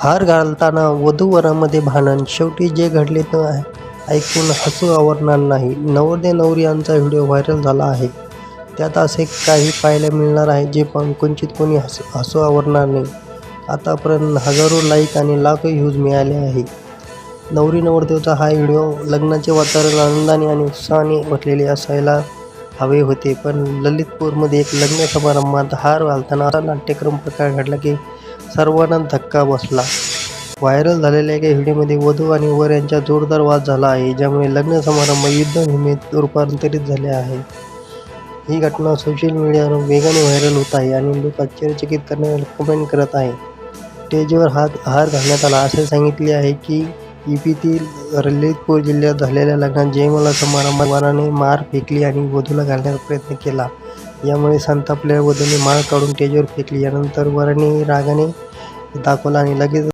हार घालताना वधूवरामध्ये भांडण. शेवटी जे घडले ते ऐकून हसू आवरणार नाही. नवरदेव नवरी यांचा व्हिडिओ व्हायरल झाला आहे. त्यात असे काही पाहायला मिळणार आहे जे पण कुंचित कोणी हस हसू आवरणार नाही. आतापर्यंत हजारो लाईक आणि लाखो व्ह्यूज मिळाले आहे. नवरी नवरदेवचा हा व्हिडिओ लग्नाचे वातावरण आनंदाने आणि उत्साहाने भरलेले असायला हवे होते. पण ललितपूरमध्ये एक लग्न समारंभात हार घालताना नाट्यक्रम प्रकार घडला की सर्वांना धक्का बसला. व्हायरल झालेल्या एका व्हिडिओमध्ये वधू आणि वर यांचा जोरदार वाद झाला आहे ज्यामुळे लग्न समारंभ युद्धभूमीत रूपांतरित झाले आहे. ही घटना सोशल मीडियावर वेगाने व्हायरल होत आहे आणि लोक आश्चर्यचकित करण्याला कमेंट करत आहे. स्टेजवर हात हार घालण्यात आला. असे सांगितले आहे की ईपीतील ललितपूर जिल्ह्यात झालेल्या लग्नात जयमाला समारंभाने वराने मार फेकली आणि वधूला घालण्याचा प्रयत्न केला. यामुळे संतापल्या वधूने माळ काढून स्टेजवर फेकली. यानंतर वराने रागाने दाखवला आणि लगेच